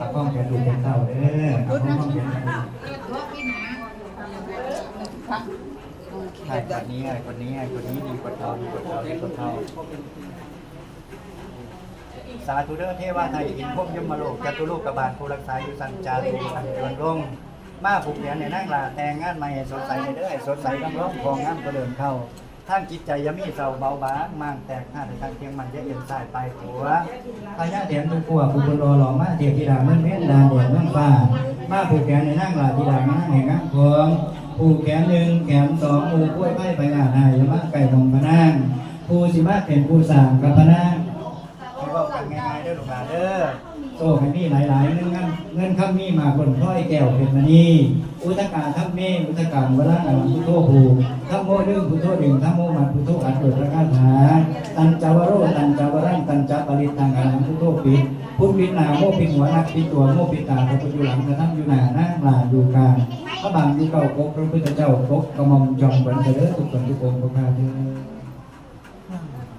ประคองแขนดูเป็นเต้าเด้อประคองแขนดูใช่คนนี้คนนี้คนนี้ดีกว่าเท่าดีกว่าเท่าดีกว่าเท่าสาธุเด้อเทวาไทยอินพรหมยมโลกจตุโลกบาลผู้รักษาอยู่สันจารุสันจวนรงมาผูกเหรียญในนั่งลาแต่งงานใหม่สดใสเด้อให้สดใสน้ำร้องของงามก็เดินเข้า ท่านจิตใจยามีเศร้าเบาบางมางแตกหน้าในทางเพียงมันจะเอ็นสายไปหัวพญาเถียนทุกขัวผู้บนรอหล่อมาเทียบธิดาเมื่อเม้นดานเดียนเมื่อฟ้ามาผูกแขนในนั่งลาธิดามาแห่งงามของผูกแขนหนึ่งแขนสองผูกกล้วยไม้ไปงานนายยมาไก่มองพะนางผู้สิมาเป็นผู้สามกับพะนาง ง่ายๆเด้อลูกหลานเด้อโซ่ให้มีหลายๆ เงินเงินเงินข้ามมีมาคนร้อยแก้วเป็นมณีอุตกาทัพเมอุตการวราอันพุทโธภูทัพโมดึงพุทโธดึงทัพโมมัดพุทโธอัดโดดพระคาถาตันจาวโรตันจาวรังตันจาปริตังอนังพุทโธปิดพุทธปิดหนาโมปิดหัวนักปิดตัวโมปิดตาพระพุทธอยู่หลังกระทั่งอยู่หน้านั่งลาอยู่กลางพระบางอยู่เก่ากกพระพุทธเจ้ากกกระหมอมจอมบันเถลิศทุกคนทุกองค์พระคาเถอ